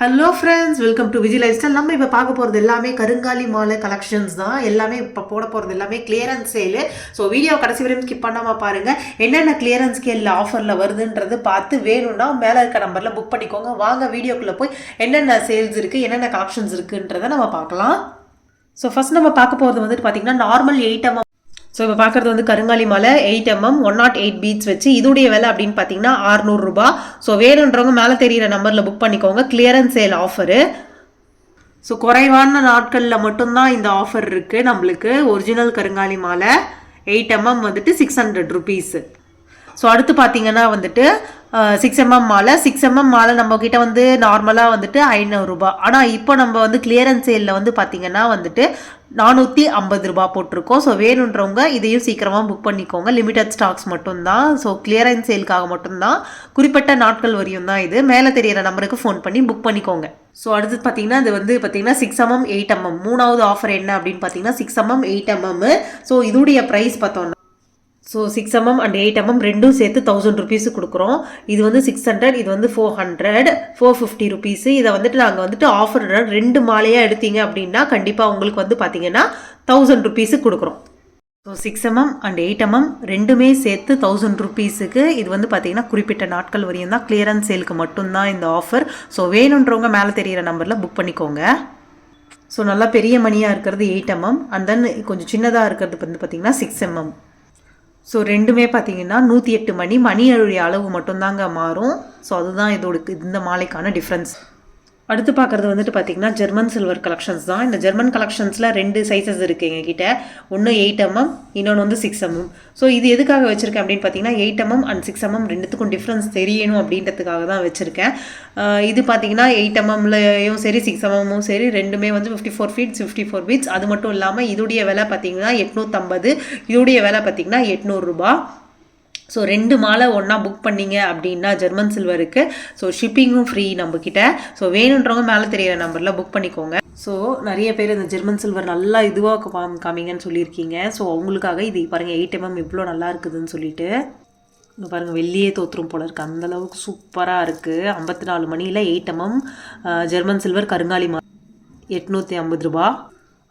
Hello friends welcome to Vijay lifestyle நம்ம இப்போ பார்க்க போகிறது எல்லாமே கருங்காலி மாலை கலெக்ஷன்ஸ் தான். எல்லாமே இப்போ போட போகிறது எல்லாமே கிளியரன்ஸ் சேலு ஸோ வீடியோ கடைசி வரையும் ஸ்கிப் பண்ணாமல் பாருங்கள் என்னென்ன கிளியரன்ஸ் கேலில் ஆஃபரில் வருதுன்றது பார்த்து வேணும்னா மேலே இருக்க நம்பரில் புக் பண்ணிக்கோங்க. வாங்க வீடியோக்குள்ளே போய் என்னென்ன சேல்ஸ் இருக்குது என்னென்ன கலெக்ஷன்ஸ் இருக்குன்றதை நம்ம பார்க்கலாம். ஸோ ஃபஸ்ட் நம்ம பார்க்க போகிறது வந்துட்டு பார்த்தீங்கன்னா நார்மல் எயிட் எம்எம் ஸோ இப்போ பார்க்குறது வந்து கருங்காலி மலை eight mm one nought eight beads வச்சு இதோடைய விலை அப்படின்னு பார்த்தீங்கன்னா ஆறுநூறுரூபா ஸோ வேணுன்றவங்க மேலே தெரிகிற நம்பரில் புக் பண்ணிக்கோங்க. கிளியரன்ஸ் சேல் ஆஃபரு ஸோ குறைவான நாட்களில் மட்டும்தான் இந்த ஆஃபர் இருக்குது நம்மளுக்கு ஒரிஜினல் கருங்காலி மாலை எயிட் எம்எம் வந்துட்டு சிக்ஸ் ஹண்ட்ரட் ருபீஸு ஸோ அடுத்து பார்த்தீங்கன்னா வந்துட்டு சிக்ஸ் எம்எம் மாலை. சிக்ஸ் எம்எம் மாலை நம்ம வந்து நார்மலாக வந்துட்டு ஐநூறுரூபா ஆனால் இப்போ நம்ம வந்து கிளியரன்ஸ் சேலில் வந்து பார்த்தீங்கன்னா வந்துட்டு நானூற்றி ஐம்பது ரூபா போட்டிருக்கோம். ஸோ வேணுன்றவங்க இதையும் சீக்கிரமாக புக் பண்ணிக்கோங்க. லிமிட்டட் ஸ்டாக்ஸ் மட்டும்தான். ஸோ கிளியரன்ஸ் சேலுக்காக மட்டும்தான். குறிப்பிட்ட நாட்கள் வரையும் தான் இது. மேலே தெரியிற நம்பருக்கு ஃபோன் பண்ணி புக் பண்ணிக்கோங்க. ஸோ அடுத்து பார்த்தீங்கன்னா இது வந்து பார்த்தீங்கன்னா சிக்ஸ் எம்எம் எயிட் எம்எம் மூணாவது ஆஃபர் என்ன அப்படின்னு பார்த்தீங்கன்னா six MM eight MM so இதோடைய ப்ரைஸ் பார்த்தோம்னா so six MM and eight MM ரெண்டும் சேர்த்து தௌசண்ட் ருபீஸு கொடுக்குறோம். இது வந்து சிக்ஸ் ஹண்ட்ரட் இது வந்து four hundred four fifty rupees இதை வந்துட்டு நாங்கள் வந்துட்டு ஆஃபர் ரெண்டு மாலையாக எடுத்தீங்க அப்படின்னா கண்டிப்பாக உங்களுக்கு வந்து பார்த்தீங்கன்னா தௌசண்ட் ருபீஸு கொடுக்குறோம். So six MM and eight MM ரெண்டுமே சேர்த்து தௌசண்ட் ருபீஸுக்கு இது வந்து பார்த்தீங்கன்னா குறிப்பிட்ட நாட்கள் வரையும் தான் கிளியரன்ஸ் சேலுக்கு மட்டும்தான் இந்த ஆஃபர் ஸோ வேணுன்றவங்க மேலே தெரிகிற நம்பரில் புக் பண்ணிக்கோங்க. ஸோ நல்லா பெரிய மணியாக இருக்கிறது எயிட் எம்எம் அண்ட் தென் கொஞ்சம் சின்னதாக இருக்கிறது வந்து பார்த்தீங்கன்னா சிக்ஸ் எம்எம் ஸோ ரெண்டுமே பார்த்தீங்கன்னா நூற்றி எட்டு மணி மணியுடைய அளவு மட்டும்தாங்க மாறும். ஸோ அதுதான் இதோட இந்த மாலைக்கான டிஃப்ரென்ஸ் அடுத்து பார்க்குறது வந்துட்டு பார்த்தீங்கன்னா ஜெர்மன் சில்வர் கலெக்ஷன்ஸ் தான். இந்த ஜெர்மன் கலெக்ஷன்ஸில் ரெண்டு சைஸஸ் இருக்குது எங்ககிட்ட. ஒன்று எயிட் எம்எம் இன்னொன்று வந்து சிக்ஸ் எம்எம் ஸோ இது எதுக்காக வச்சுருக்கேன் அப்படின்னு பார்த்தீங்கன்னா eight M M and six M M ரெண்டுத்துக்கும் டிஃப்ரென்ஸ் தெரியணும் அப்படின்றதுக்காக தான் வச்சுருக்கேன். இது பார்த்தீங்கன்னா எயிட் எம்எம்லையும் சரி சிக்ஸ் எம்எம்மும் சரி ரெண்டுமே வந்து fifty four beads fifty four beads அது மட்டும் இல்லாமல் இதோடைய விலை பார்த்தீங்கன்னா எட்நூற்றம்பது இதோடைய விலை பார்த்தீங்கன்னா எட்நூறுரூபா ஸோ ரெண்டு மாலை ஒன்றா புக் பண்ணீங்க அப்படின்னா ஜெர்மன் சில்வருக்கு ஸோ ஷிப்பிங்கும் ஃப்ரீ நம்மக்கிட்ட ஸோ வேணுன்றவங்க மேலே தெரியிற நம்பரில் புக் பண்ணிக்கோங்க. ஸோ நிறைய பேர் இந்த ஜெர்மன் சில்வர் நல்லா இதுவாக காமிங்கன்னு சொல்லியிருக்கீங்க. ஸோ அவங்களுக்காக இது பாருங்கள் எயிட் எம்எம் இவ்வளோ நல்லா இருக்குதுன்னு சொல்லிட்டு. இங்கே பாருங்கள் வெள்ளியே தோற்றுரும் போல இருக்குது அந்தளவுக்கு சூப்பராக இருக்குது ஐம்பத்தி நாலு மணியில் எயிட் எம்எம் ஜெர்மன் சில்வர் கருங்காலி மா எட்நூற்றி ஐம்பது ரூபா.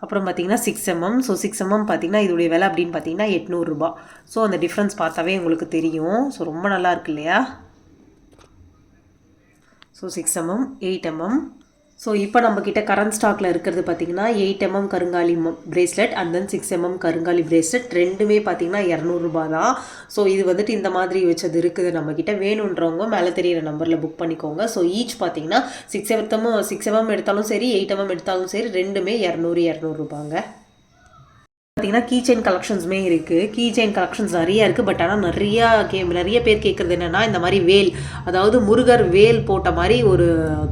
அப்புறம் பார்த்தீங்கன்னா six MM so six mm பார்த்தீங்கன்னா இதோடைய விலை அப்படின்னு பார்த்தீங்கன்னா எட்நூறுரூபா ஸோ அந்த டிஃப்ரென்ஸ் பார்த்தாவே உங்களுக்கு தெரியும். ஸோ ரொம்ப நல்லா இருக்கு இல்லையா? So six MM eight MM so இப்போ நம்மக்கிட்ட கரண்ட் ஸ்டாக்கில் இருக்கிறது பார்த்தீங்கன்னா எயிட் எம்எம் கருங்காலி bracelet and then six MM கருங்காலி பிரேஸ்லெட் ரெண்டுமே பார்த்தீங்கன்னா இரநூறுபா தான் ஸோ இது வந்துட்டு இந்த மாதிரி வச்சது இருக்குது. நம்மக்கிட்ட வேணுன்றவங்க மேலே தெரியிற நம்பரில் புக் பண்ணிக்கோங்க. ஸோ ஈச் பார்த்தீங்கன்னா சிக்ஸ் எம்எம் சிக்ஸ் எம்எம் எடுத்தாலும் சரி எயிட் எம்எம் எடுத்தாலும் சரி ரெண்டுமே இரநூறு இரநூறுபாங்க பார்த்தீங்கன்னா கீ செயின் கலெக்ஷன்ஸுமே இருக்குது கீ செயின் கலெக்ஷன்ஸ் நிறையா இருக்குது பட் ஆனால் நிறையா கே நிறைய பேர் கேட்குறது என்னென்னா இந்த மாதிரி வேல் அதாவது முருகர் வேல் போட்ட மாதிரி ஒரு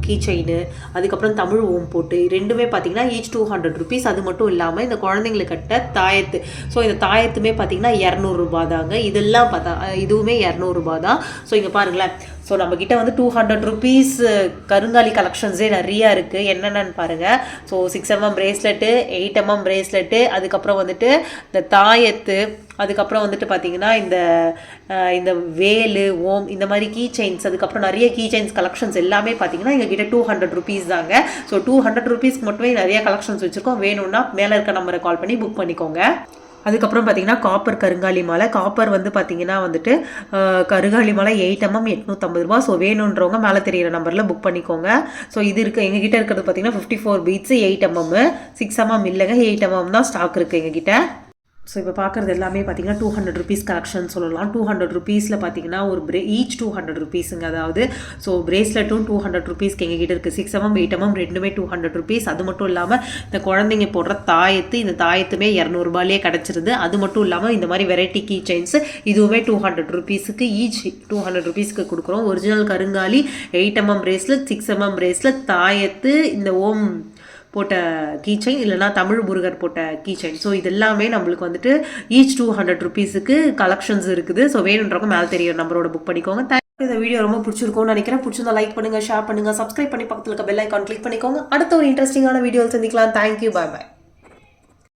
கீ செயின் அதுக்கப்புறம் தமிழ் ஓம் போட்டு ரெண்டுமே பார்த்தீங்கன்னா ஈச் டூ ஹண்ட்ரட் ருபீஸ் அது மட்டும் இல்லாமல் இந்த குழந்தைங்களுக்கு கட்ட தாயத்து ஸோ இந்த தாயத்துமே பார்த்தீங்கன்னா இரநூறுபா தாங்க. இதெல்லாம் பார்த்தா இதுவுமே இரநூறுபா தான். ஸோ இங்கே பாருங்களேன். ஸோ நம்மக்கிட்ட வந்து டூ ஹண்ட்ரட் ருபீஸ் கருங்காலி கலெக்ஷன்ஸே நிறையா இருக்குது என்னென்னு பாருங்கள் so six mm bracelet eight mm bracelet அதுக்கப்புறம் வந்துட்டு இந்த தாயத்து அதுக்கப்புறம் வந்துட்டு பார்த்தீங்கன்னா இந்த இந்த வேலு ஓம் இந்த மாதிரி கீ செயின்ஸ் அதுக்கப்புறம் நிறைய கீ செயின்ஸ் கலெக்ஷன்ஸ் எல்லாமே பார்த்தீங்கன்னா எங்ககிட்ட டூ ஹண்ட்ரட் ருபீஸ் தாங்க. ஸோ டூ ஹண்ட்ரட் ருபீஸ்க்கு மட்டுமே நிறைய கலெக்ஷன்ஸ் வச்சுருக்கோம். வேணும்னா மேலே இருக்க நம்பரை கால் பண்ணி புக் பண்ணிக்கோங்க. அதுக்கப்புறம் பார்த்தீங்கன்னா காப்பர் கருங்காலி மாலை. காப்பர் வந்து பார்த்தீங்கன்னா வந்துட்டு கருங்காலி மாலை எயிட் எம்எம் எட்நூற்றம்பது ரூபா. ஸோ வேணுன்றவங்க மேலே தெரிகிற நம்பரில் புக் பண்ணிக்கோங்க. ஸோ இது இருக்குது எங்ககிட்ட இருக்கிறது பார்த்தீங்கன்னா fifty four beads eight mm six mm இல்லைங்க. எயிட் எம்எம் தான் ஸ்டாக் இருக்குது எங்ககிட்ட. ஸோ இப்போ பார்க்குறது எல்லாமே பார்த்தீங்கன்னா டூ ஹண்ட்ரட் ருபீஸ் கலெக்ஷன் சொல்லலாம். டூ ஹண்ட்ரட் ருபீஸில் பார்த்தீங்கன்னா ஒரு பிரே ஈச் டூ ஹண்ட்ரட் ருபீஸுங்க அதாவது ஸோ பிரேஸ்லெட்டும் டூ ஹண்ட்ரட் ருபீஸ்க்கு கிட்டே இருக்குது சிக்ஸ் எம்எம் எயிட் எம்எம் ரெண்டுமே டூ ஹண்ட்ரட் ருபீஸ் அது மட்டும் இல்லாமல் இந்த குழந்தைங்க போடுற தாயத்து இந்த தாயத்துமே இரநூறுபாலே கிடச்சிருது. அது மட்டும் இல்லாமல் இந்த மாதிரி வெரைட்டி கீ செயின்ஸ் இதுவுமே டூ ஹண்ட்ரட் ருபீஸுக்கு ஈச் டூ ஹண்ட்ரட் ருபீஸ்க்கு கொடுக்குறோம். ஒரிஜினல் கருங்காலி eight MM bracelet six MM bracelet தாயத்து இந்த ஓம் போட்ட கீச்சைன் இல்லைனா தமிழ் முருகர் போட்ட கீச்சைன் ஸோ இது எல்லாமே நம்மளுக்கு வந்துட்டு ஈச் டூ ஹண்ட்ரட் ருபீஸுக்கு கலெக்ஷன்ஸ் இருக்குது. ஸோ வேணுன்றவங்க மேலே தெரியும் நம்பரோட புக் பண்ணிக்கோங்க. தேங்க் இந்த வீடியோ ரொம்ப பிடிச்சிருக்கும்னு நினைக்கிறேன். பிடிச்சிருந்தா லைக் பண்ணுங்கள் ஷேர் பண்ணுங்கள் சப்ஸ்கிரைப் பண்ணி பக்கத்தில் இருக்க பெல் ஐக்கான் கிளிக் பண்ணிக்கோங்க. அடுத்த ஒரு இன்ட்ரெஸ்டிங்கான வீடியோ சந்திக்கலாம். தேங்க்யூ பாய் பாய்